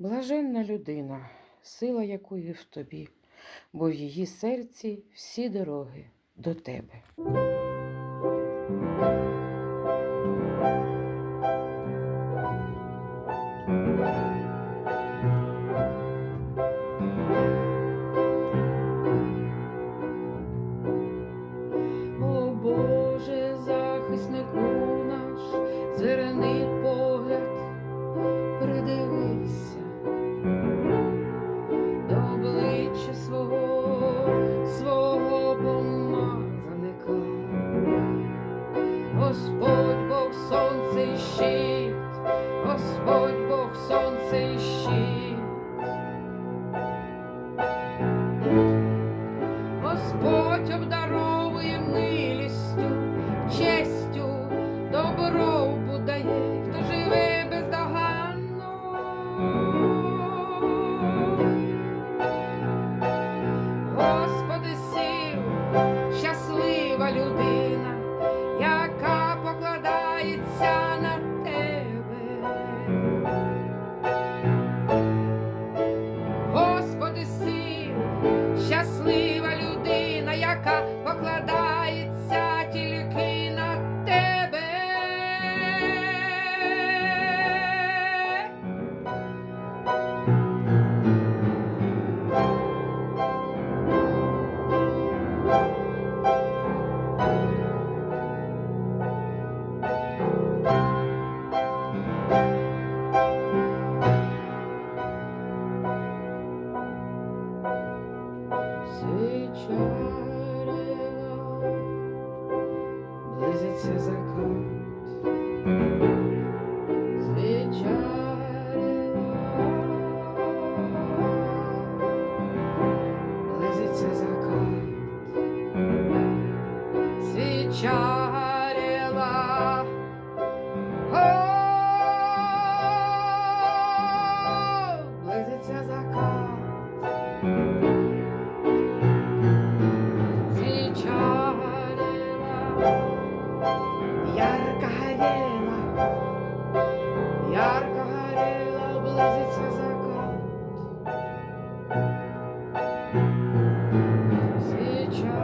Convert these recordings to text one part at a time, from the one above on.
Блаженна людина, сила якої в тобі, бо в її серці всі дороги до тебе. Господь Бог сонце і щит, Господь Бог сонце і щит. Господь обдаровує милістю, честю, добробу дає, хто живе бездоганно. Господи сил, щаслива людина. близится закат. Свеча, близится закат. Свеча. ярко горела, ярко горела, близится закат. Свеча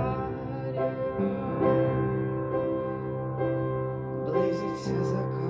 близится закат.